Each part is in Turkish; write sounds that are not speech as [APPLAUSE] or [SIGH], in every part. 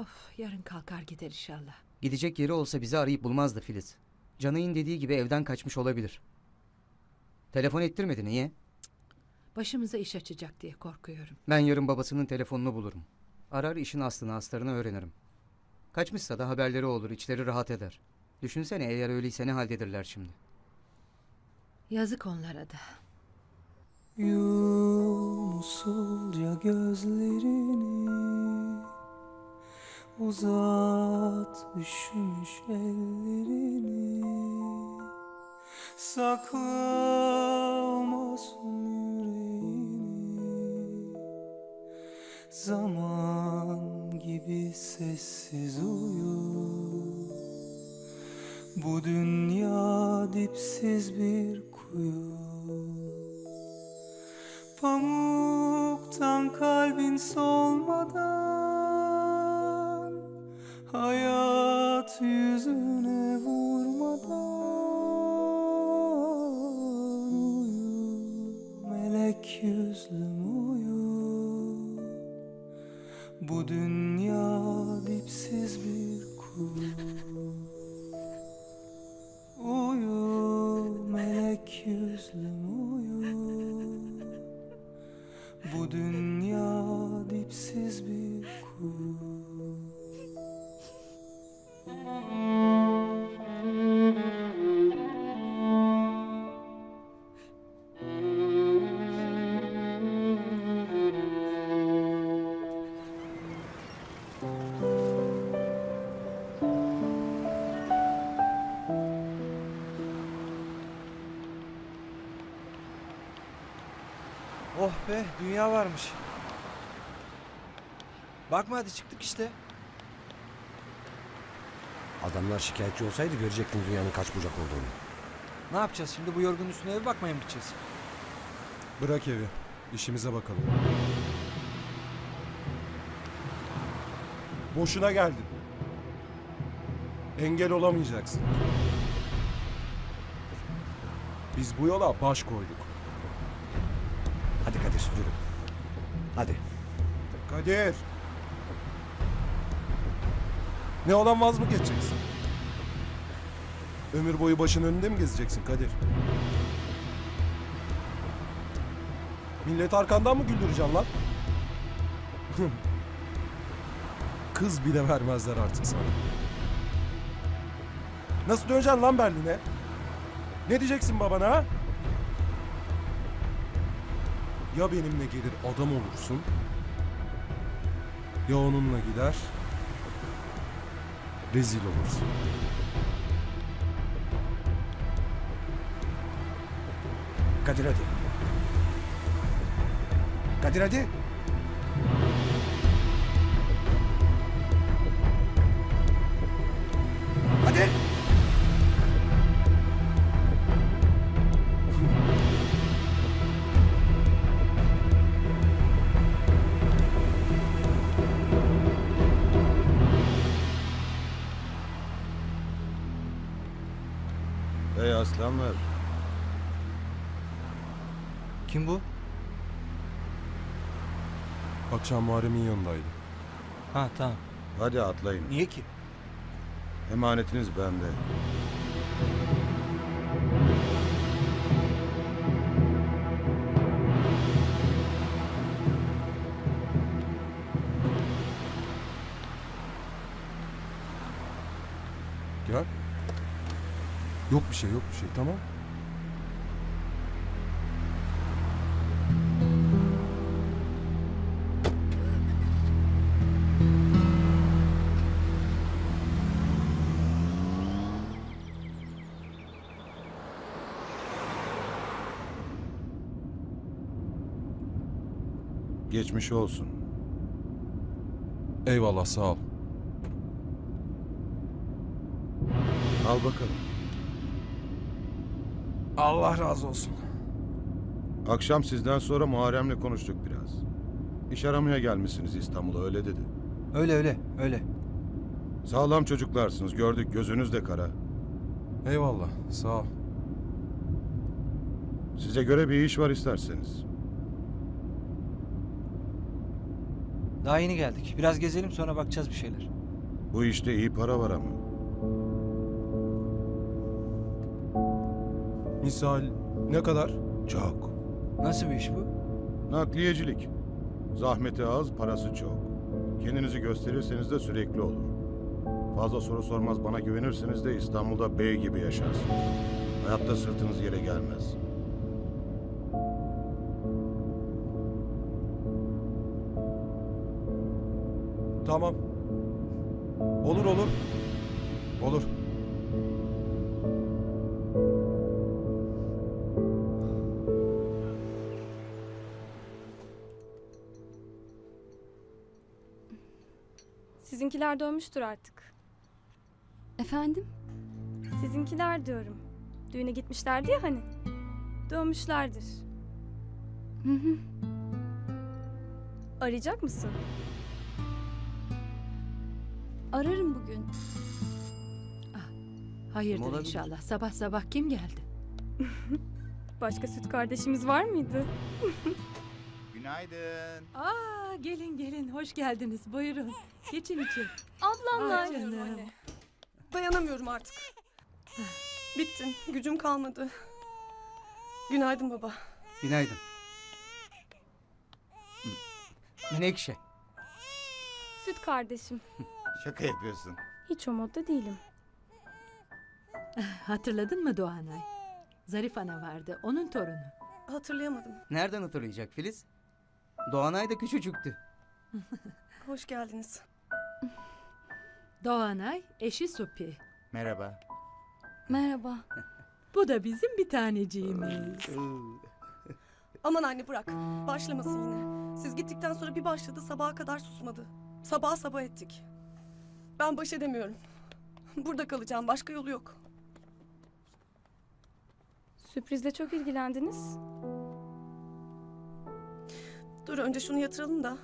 Of yarın kalkar gider inşallah. Gidecek yeri olsa bizi arayıp bulmazdı Filiz. Canay'ın dediği gibi evden kaçmış olabilir. Telefon ettirmedi niye? Başımıza iş açacak diye korkuyorum. Ben yarın babasının telefonunu bulurum. Arar işin aslını astarını öğrenirim. Kaçmışsa da haberleri olur, içleri rahat eder. Düşünsene eğer öyleyse ne haldedirler şimdi. Yazık onlara da. Yum usulca gözlerini Uzat üşümüş ellerini. Sakla masum yüreğini. Zaman gibi sessiz uyu. Bu dünya dipsiz bir kuyu. Pamuktan kalbin solmadan Hayat yüzüne vurmadan Uyu melek yüzlüm uyu Bu dünya be dünya varmış. Bakma hadi çıktık işte. Adamlar şikayetçi olsaydı görecektin dünyanın kaç bucak olduğunu. Ne yapacağız şimdi bu yorgun üstüne eve bakmaya mı gideceğiz? Bırak evi. İşimize bakalım. Boşuna geldin. Engel olamayacaksın. Biz bu yola baş koyduk. Kadir yürü. Hadi. Kadir. Ne olan vaz mı geçeceksin? Ömür boyu başın önünde mi gezeceksin Kadir? Millet arkandan mı güldüreceksin lan? [LAUGHS] Kız bile vermezler artık sana. Nasıl döneceksin lan Berlin'e? Ne diyeceksin babana ha? Ya benimle gelir adam olursun ya onunla gider rezil olursun. Kadir hadi. Kadir hadi. Aslanlar. Kim bu? Akşam Muharrem'in yanındaydı. Ha tamam. Hadi atlayın. Niye ki? Emanetiniz bende. Gel. Yok bir şey yok bir şey tamam. Geçmiş olsun. Eyvallah sağ ol. Al bakalım. Allah razı olsun. Akşam sizden sonra Muharrem'le konuştuk biraz. İş aramaya gelmişsiniz İstanbul'a öyle dedi. Öyle öyle öyle. Sağlam çocuklarsınız gördük gözünüz de kara. Eyvallah sağ ol. Size göre bir iş var isterseniz. Daha yeni geldik. Biraz gezelim sonra bakacağız bir şeyler. Bu işte iyi para var ama. Misal ne kadar? Çok. Nasıl bir iş bu? Nakliyecilik. Zahmeti az, parası çok. Kendinizi gösterirseniz de sürekli olur. Fazla soru sormaz bana güvenirseniz de İstanbul'da bey gibi yaşarsınız. Hayatta sırtınız yere gelmez. Tamam. Olur olur. Olur. Sizinkiler dönmüştür artık. Efendim? Sizinkiler diyorum. Düğüne gitmişlerdi ya hani. Dönmüşlerdir. Hı hı. Arayacak mısın? Ararım bugün. Hayırdır Kim olabilir? inşallah. Sabah sabah kim geldi? [LAUGHS] Başka süt kardeşimiz var mıydı? Günaydın. Aa gelin gelin hoş geldiniz. Buyurun. Geçin içeri. Ablamlar. Ay canım. Dayanamıyorum artık. Bittim. Gücüm kalmadı. Günaydın baba. Günaydın. Menekşe. Süt kardeşim. Şaka yapıyorsun. Hiç o modda değilim. [LAUGHS] Hatırladın mı Doğanay? Zarif ana vardı. Onun torunu. Hatırlayamadım. Nereden hatırlayacak Filiz? Doğanay da küçücüktü. [LAUGHS] Hoş geldiniz. Doğanay eşi Supi. Merhaba. Merhaba. Bu da bizim bir taneciğimiz. [LAUGHS] Aman anne bırak. Başlamasın yine. Siz gittikten sonra bir başladı sabaha kadar susmadı. Sabah sabah ettik. Ben baş edemiyorum. [LAUGHS] Burada kalacağım. Başka yolu yok. Sürprizle çok ilgilendiniz. Dur önce şunu yatıralım da.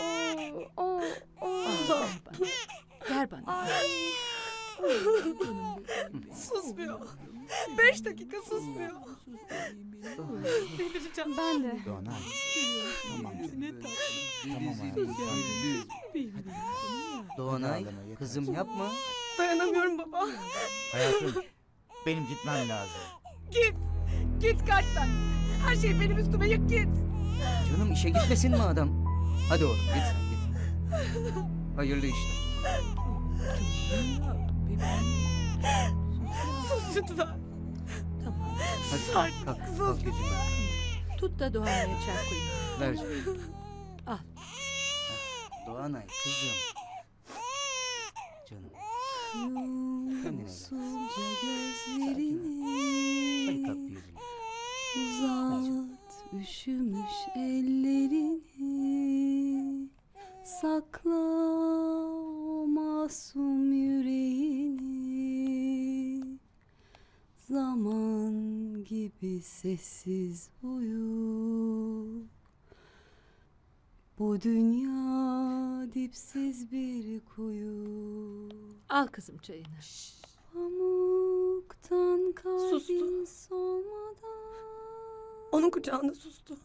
Oo, oo, oo. Ver bana. Ver bana. Susmuyor. Beş dakika susmuyor. Delireceğim. Ben de. Doğanay. Tamam. Tamam Doğanay, kızım yapma. Dayanamıyorum baba. Hayatım. Benim gitmem lazım. Git. Git kaç sen. Her şeyi benim üstüme yık git. Canım işe gitmesin mi adam? Hadi oğlum git sen git. Hayırlı işler. Sus lütfen. Tamam. Hadi kalk kalk. kalk yüzüme. Tut da Doğanay'a çay koyayım. Ver. Al. Doğanay kızım. Canım. Kendine gel. Yumsulca Hadi gözlerini kalk bir yüzüme. Uzat üşümüş ellerini Sakla o masum yüreğini Zaman gibi sessiz uyu Bu dünya dipsiz bir kuyu Al kızım çayını. Pamuktan kalbin Sustu. solmadan Onun kucağında sustu.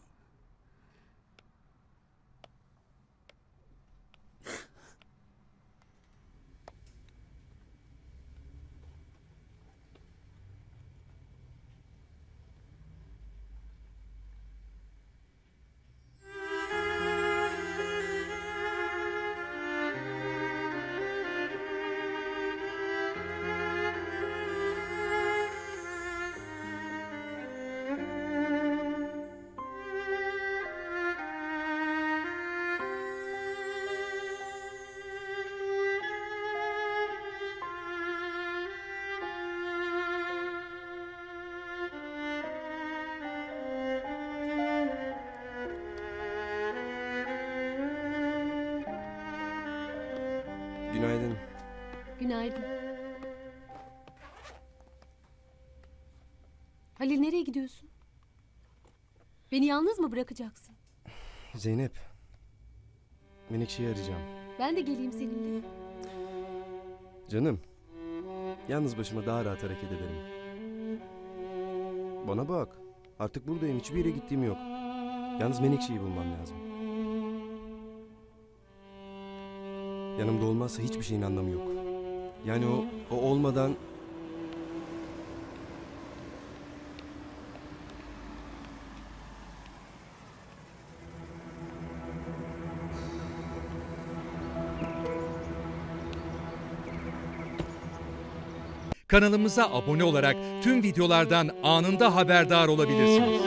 Günaydın. Halil nereye gidiyorsun? Beni yalnız mı bırakacaksın? Zeynep. Menekşe'yi arayacağım. Ben de geleyim seninle. Canım. Yalnız başıma daha rahat hareket ederim. Bana bak. Artık buradayım. Hiçbir yere gittiğim yok. Yalnız Menekşe'yi bulmam lazım. Yanımda olmazsa hiçbir şeyin anlamı yok. Yani o, o olmadan Kanalımıza abone olarak tüm videolardan anında haberdar olabilirsiniz.